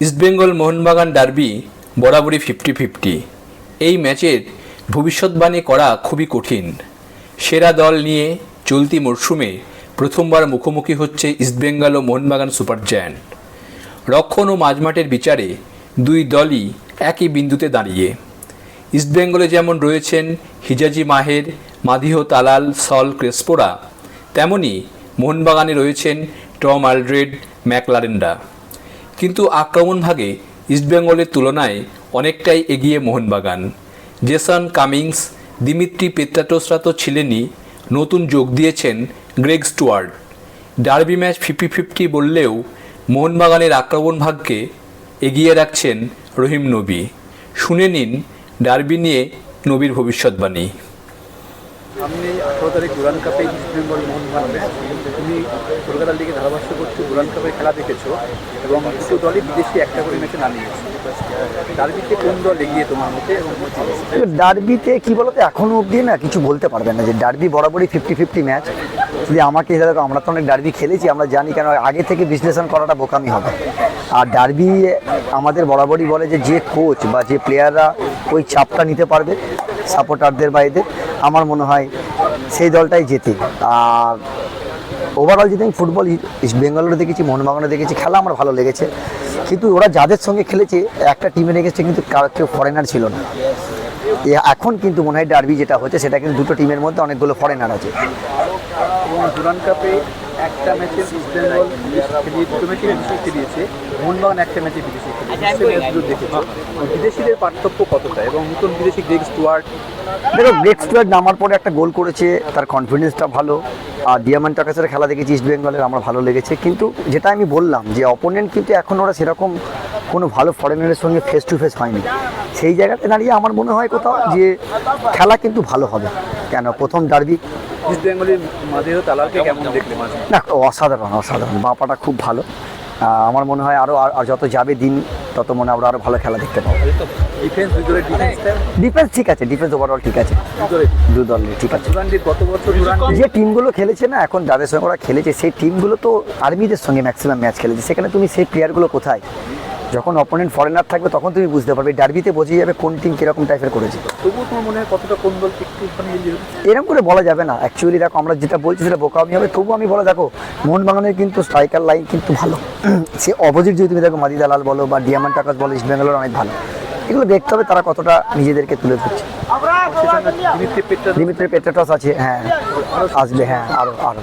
East Bengal Mohun Bagan derby বরাবরই fifty fifty. এই ম্যাচের ভবিষ্যৎবাণী করা খুবই কঠিন। সেরা দল নিয়ে চলতি মরশুমে প্রথমবার মুখোমুখি হচ্ছে ইস্টবেঙ্গল ও মোহনবাগান সুপার জায়ান্ট রক্ষণ ও মাঝমাঠের বিচারে দুই দলই একই বিন্দুতে দাঁড়িয়ে। ইস্টবেঙ্গলে যেমন রয়েছেন হিজাজি মাহের, মাদিহ তালাল, সল ক্রেসপোরা, তেমনি মোহনবাগানে রয়েছেন টম আলড্রেড, ম্যাকলারেন্ডা। কিন্তু আক্রমণ ভাগে ইস্টবেঙ্গলের তুলনায় অনেকটাই এগিয়ে মোহনবাগান। জেসন কামিংস, দিমিত্রি পেত্রাটোসরা তো ছিলেনই, নতুন যোগ দিয়েছেন Greg Stewart derby match fifty fifty বললেও মোহনবাগানের আক্রমণ ভাগকে এগিয়ে রাখছেন রহিম নবী। শুনে নিন ডার্বি নিয়ে নবীর ভবিষ্যৎবাণী। সামনে আঠারো তারিখ দুরান কাপে ইস্ট বেঙ্গল মোহনবাগান তুমি কলকাতার দিকে ধারাভাষ্য করছ দুরান কাপের খেলা দেখেছ এবং দুটো দলই বিদেশি একটা করে ম্যাচে নামিয়েছে ডার্বিতে কোন দল এগিয়ে তোমার মতে এবং ডার্বিতে কি বলতো, এখনও অবধি না কিছু বলতে পারবেন না যে ডার্বি বরাবরই ফিফটি ফিফটি ম্যাচ। যদি আমাকে দেখো, আমরা তো অনেক ডার্বি খেলেছি, আমরা জানি কেন আগে থেকে বিশ্লেষণ করাটা বোকামি হবে। আর ডার্বি আমাদের বরাবরই বলে যে যে কোচ বা যে প্লেয়াররা ওই চাপটা নিতে পারবে। সাপোর্টারদের বা এদের, আমার মনে হয় সেই দলটাই জেতে। আর ওভারঅল যদি আমি ফুটবল ইস্ট বেঙ্গালোরে দেখেছি, মোহনবাগানে দেখেছি, খেলা আমার ভালো লেগেছে। কিন্তু ওরা যাদের সঙ্গে খেলেছে, একটা টিমে রেখেছে কিন্তু কেউ ফরেনার ছিল না। এখন কিন্তু মনে হয় ডার্বি যেটা হচ্ছে, সেটা কিন্তু দুটো টিমের মধ্যে অনেকগুলো ফরেনার আছে। এবং দুরান কাপে একটা ম্যাচে ইস্ট বেঙ্গল দুটো ম্যাচে বিদেশি খেলিয়েছে মোহনবাগান একটা ম্যাচে বিদেশি খেলিয়েছে দেখেছ। বিদেশিদের পার্থক্য কতটা? এবং নতুন বিদেশি গ্রেগ স্টুয়ার্ট দেখো ব্রেক স্টুয়ার্ড নামার পরে একটা গোল করেছে তার কনফিডেন্সটা ভালো। আর ডিয়ামন্ড টাকাসের খেলা দেখেছি ইস্ট বেঙ্গলের আমার ভালো লেগেছে। কিন্তু যেটা আমি বললাম যে অপোনেন্ট কিন্তু এখন ওরা সেরকম কোনো ভালো ফরেনারের সঙ্গে ফেস টু ফেস হয়নি। সেই জায়গাতে দাঁড়িয়ে আমার মনে হয় কোথাও যে খেলা কিন্তু ভালো হবে। কেন? প্রথম ডার্বি ইস্ট বেঙ্গলের মাদেহ তালালকে কেমন দেখলে মাঝে? না অসাধারণ অসাধারণ। বাঁপাটা খুব ভালো। আমার মনে হয় আরও আর যত যাবে দিন তত মনে আমরা আরও ভালো খেলা দেখতে পাবো। ডিফেন্স ঠিক আছে ডিফেন্স ওভারঅল ঠিক আছে। দলের দু দল ঠিক আছে। গত বছর যে টিমগুলো খেলেছে না এখন যাদের সঙ্গে ওরা খেলেছে সেই টিমগুলো তো আর্মিদের সঙ্গে ম্যাক্সিমাম ম্যাচ খেলেছে। সেখানে তুমি সেই প্লেয়ারগুলো কোথায়? যখন অপোনেন্ট ফরেনার থাকবে তখন তুমি বুঝতে পারবে ডার্বিতে বোঝা যাবে কোন টিম কীরকম টাইপের করেছে। তবুও তোমার মনে হয় কতটা কোন দল এগিয়ে রয়েছে? এরকম করে বলা যাবে না। অ্যাকচুয়ালি দেখো আমরা যেটা বলছি সেটা বোকামি হবে। তবু আমি বলে দেখো মোহনবাগানের কিন্তু স্ট্রাইকার লাইন কিন্তু ভালো। সে অপোজিট যদি তুমি দেখো মাদি দালাল বলো বা ডিয়ামন্ড টাকাস বলো ইস্ট বেঙ্গলের অনেক ভালো। এগুলো দেখতে হবে তারা কতটা নিজেদেরকে তুলে ধরছে। দিমিত্রি পেট্রা পেট্রাটস আছে হ্যাঁ। আসবে হ্যাঁ আরও আরও